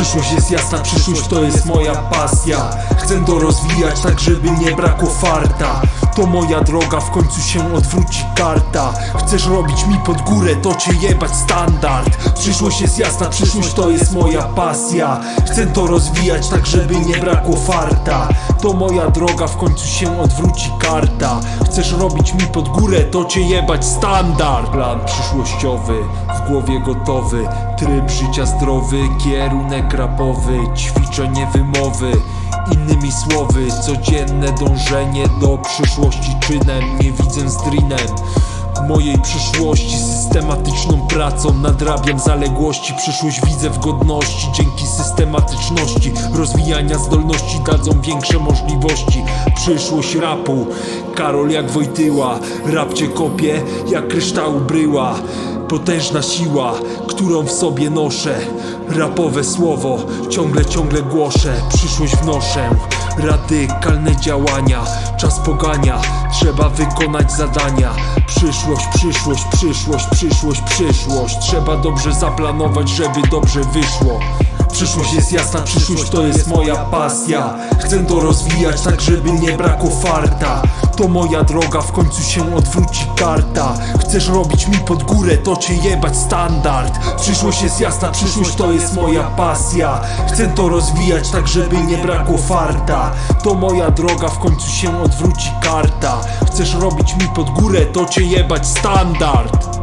Przyszłość jest jasna, przyszłość to jest moja pasja. Chcę to rozwijać tak, żeby nie brakło farta To moja droga, w końcu się odwróci karta. Chcesz robić mi pod górę, to cię jebać standard. Przyszłość jest jasna, przyszłość to jest moja pasja. Chcę to rozwijać tak, żeby nie brakło farta. To moja droga, w końcu się odwróci karta. Chcesz robić mi pod górę, to cię jebać standard. Plan przyszłościowy, w głowie gotowy. Tryb życia zdrowy, kierunek rapowy Ćwiczenie wymowy Innymi słowy, codzienne dążenie do przyszłości czynem Nie widzę z drinem mojej przyszłości Systematyczną pracą nadrabiam zaległości. Przyszłość widzę w godności Dzięki systematyczności Rozwijania zdolności dadzą większe możliwości. Przyszłość rapu Karol jak Wojtyła Rap cię kopie jak kryształu bryła Potężna siła, którą w sobie noszę. Rapowe słowo, ciągle, ciągle głoszę. Przyszłość wnoszę Radykalne działania, czas pogania. Trzeba wykonać zadania. Przyszłość, przyszłość, przyszłość, przyszłość, przyszłość. Trzeba dobrze zaplanować, żeby dobrze wyszło Przyszłość jest jasna, przyszłość to jest moja pasja. Chcę to rozwijać tak, żeby nie brakło farta. To moja droga, w końcu się odwróci karta. Chcesz robić mi pod górę, to cię jebać standard. Przyszłość jest jasna, przyszłość to jest moja pasja. Chcę to rozwijać tak, żeby nie brakło farta. To moja droga, w końcu się odwróci karta. Chcesz robić mi pod górę, to cię jebać standard